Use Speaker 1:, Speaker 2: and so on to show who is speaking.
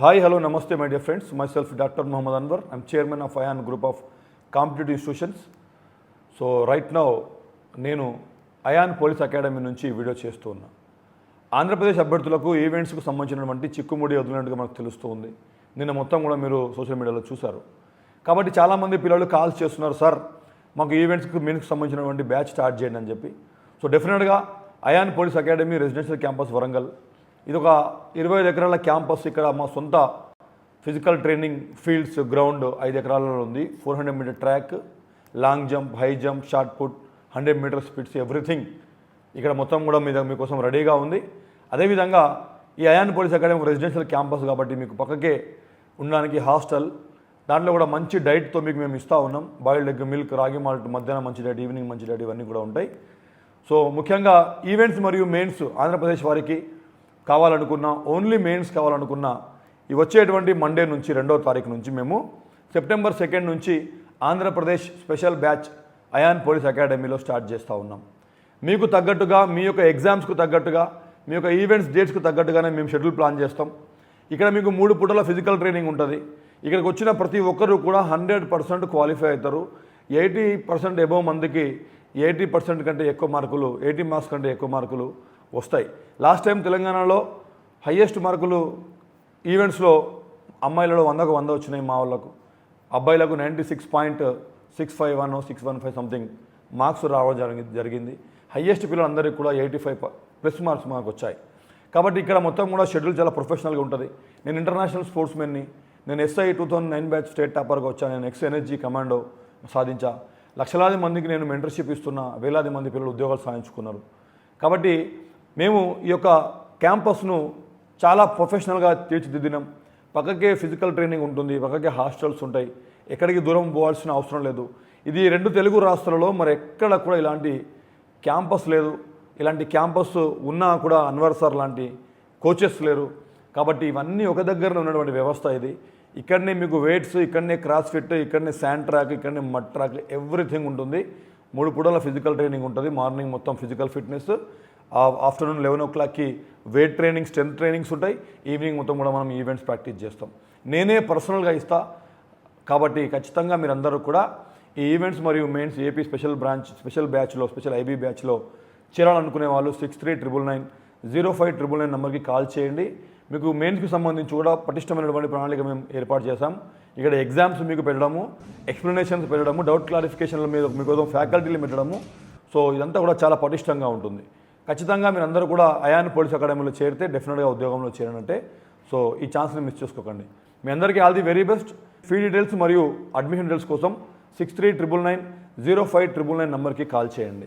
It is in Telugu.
Speaker 1: హాయ్ హలో నమస్తే my dear friends myself doctor Mohammad Anwar I'm chairman of Ayaan group of competitive institutions so right now నేను అయాన్ పోలీస్ అకాడమీ నుంచి వీడియో చేస్తూ ఉన్నా. ఆంధ్రప్రదేశ్ అభ్యర్థులకు ఈవెంట్స్కు సంబంధించినటువంటి చిక్కుముడి వదిలినట్టుగా మనకు తెలుస్తూ ఉంది. నిన్న మొత్తం కూడా మీరు సోషల్ మీడియాలో చూశారు. కాబట్టి చాలామంది పిల్లలు కాల్స్ చేస్తున్నారు సార్ మాకు ఈవెంట్స్కి మీకు సంబంధించినటువంటి బ్యాచ్ స్టార్ట్ చేయండి అని చెప్పి. సో డెఫినెట్గా Ayaan police academy residential campus Warangal ఇది ఒక ఇరవై ఐదు ఎకరాల క్యాంపస్ ఇక్కడ మా సొంత ఫిజికల్ ట్రైనింగ్ ఫీల్డ్స్ గ్రౌండ్ ఐదు ఎకరాలలో ఉంది. Four hundred meter track long jump high jump shot put hundred meter speeds everything ఇక్కడ మొత్తం కూడా మీద మీకోసం రెడీగా ఉంది. అదేవిధంగా ఈ అయాన్ పోలీస్ అకాడమీ ఒక రెసిడెన్షియల్ క్యాంపస్ కాబట్టి మీకు పక్కకే ఉండడానికి హాస్టల్. దాంట్లో కూడా మంచి డైట్తో మీకు మేము ఇస్తూ ఉన్నాం. Boiled egg milk ragi malt మధ్యాహ్నం మంచి డైట్ ఈవినింగ్ మంచి డైట్ ఇవన్నీ కూడా ఉంటాయి. సో ముఖ్యంగా ఈవెంట్స్ మరియు మెయిన్స్ ఆంధ్రప్రదేశ్ వారికి కావాలనుకున్న ఓన్లీ మెయిన్స్ కావాలనుకున్న ఈ వచ్చేటువంటి మండే నుంచి రెండో తారీఖు నుంచి మేము సెప్టెంబర్ సెకండ్ నుంచి Andhra Pradesh special batch Ayaan police అకాడమీలో స్టార్ట్ చేస్తూ ఉన్నాం. మీకు తగ్గట్టుగా మీ యొక్క ఎగ్జామ్స్కు తగ్గట్టుగా మీ యొక్క ఈవెంట్స్ డేట్స్కు తగ్గట్టుగానే మేము షెడ్యూల్ ప్లాన్ చేస్తాం. ఇక్కడ మీకు మూడు పూటల ఫిజికల్ ట్రైనింగ్ ఉంటుంది. ఇక్కడికి వచ్చిన ప్రతి ఒక్కరు కూడా హండ్రెడ్ పర్సెంట్ క్వాలిఫై అవుతారు. ఎయిటీ పర్సెంట్ ఎబవ్ మందికి ఎయిటీ పర్సెంట్ కంటే ఎక్కువ మార్కులు ఎయిటీ మార్క్స్ కంటే ఎక్కువ మార్కులు వస్తాయి. లాస్ట్ టైం తెలంగాణలో హయ్యెస్ట్ మార్కులు ఈవెంట్స్లో అమ్మాయిలలో వందకు వంద వచ్చినాయి మా వాళ్ళకు. అబ్బాయిలకు ninety six point six five one six one five something marks రావడం జరిగింది జరిగింది. హయ్యెస్ట్ పిల్లలందరికీ కూడా ఎయిటీ ఫైవ్ ప్లస్ మార్క్స్ మాకు వచ్చాయి. కాబట్టి ఇక్కడ మొత్తం కూడా షెడ్యూల్ చాలా ప్రొఫెషనల్గా ఉంటుంది. నేను ఇంటర్నేషనల్ స్పోర్ట్స్ మెన్ని నేను SI two thousand nine batch state టాపర్గా వచ్చాను. నేను ఎక్స్ ఎనర్జీ కమాండో సాధించా. లక్షలాది మందికి నేను మెంటర్షిప్ ఇస్తున్నా. వేలాది మంది పిల్లలు ఉద్యోగాలు సాధించుకున్నారు. కాబట్టి మేము ఈ యొక్క క్యాంపస్ను చాలా ప్రొఫెషనల్గా తీర్చిదిద్దినాం. పక్కకే ఫిజికల్ ట్రైనింగ్ ఉంటుంది పక్కకే హాస్టల్స్ ఉంటాయి. ఎక్కడికి దూరం పోవాల్సిన అవసరం లేదు. ఇది రెండు తెలుగు రాష్ట్రాలలో మరి ఎక్కడ కూడా ఇలాంటి క్యాంపస్ లేదు. ఇలాంటి క్యాంపస్ ఉన్నా కూడా అన్వర్ సార్ లాంటి కోచెస్ లేరు. కాబట్టి ఇవన్నీ ఒక దగ్గరనే ఉన్నటువంటి వ్యవస్థ ఇది. ఇక్కడనే మీకు వెయిట్స్ ఇక్కడనే క్రాస్ ఫిట్ ఇక్కడనే శాండ్ ట్రాక్ ఇక్కడనే మడ్ ట్రాక్ ఎవ్రీథింగ్ ఉంటుంది. మూడు పూటల ఫిజికల్ ట్రైనింగ్ ఉంటుంది. మార్నింగ్ మొత్తం ఫిజికల్ ఫిట్నెస్ ఆఫ్టర్నూన్ లెవెన్ ఓ క్లాక్కి వెయిట్ ట్రైనింగ్ స్ట్రెంత్ ట్రైనింగ్స్ ఉంటాయి. ఈవినింగ్ మొత్తం కూడా మనం ఈవెంట్స్ ప్రాక్టీస్ చేస్తాం. నేనే పర్సనల్గా ఇస్తా. కాబట్టి ఖచ్చితంగా మీరందరూ కూడా ఈ ఈవెంట్స్ మరియు mains AP special branch special బ్యాచ్లో స్పెషల్ ఐబీ బ్యాచ్లో చేరాలనుకునే వాళ్ళు six three triple nine zero five triple nine నెంబర్కి కాల్ చేయండి. మీకు మెయిన్స్కి సంబంధించి కూడా పటిష్టమైనటువంటి ప్రణాళిక మేము ఏర్పాటు చేశాం. ఇక్కడ ఎగ్జామ్స్ మీకు పెట్టడము ఎక్స్ప్లెనేషన్స్ పెట్టడము డౌట్ క్లారిఫికేషన్ల మీద మీకోసం ఫ్యాకల్టీలు పెట్టడము. సో ఇదంతా కూడా చాలా పటిష్టంగా ఉంటుంది. ఖచ్చితంగా మీరు అందరూ కూడా అయాన్ పోలీస్ అకాడమీలో చేరితే డెఫినెట్గా ఉద్యోగంలో చేరనంటే సో ఈ ఛాన్స్ని మిస్ చేసుకోకండి. మీ అందరికీ all the very best. Fee details మరియు అడ్మిషన్ డీటెయిల్స్ కోసం six three triple nine zero five triple nine నెంబర్కి కాల్ చేయండి.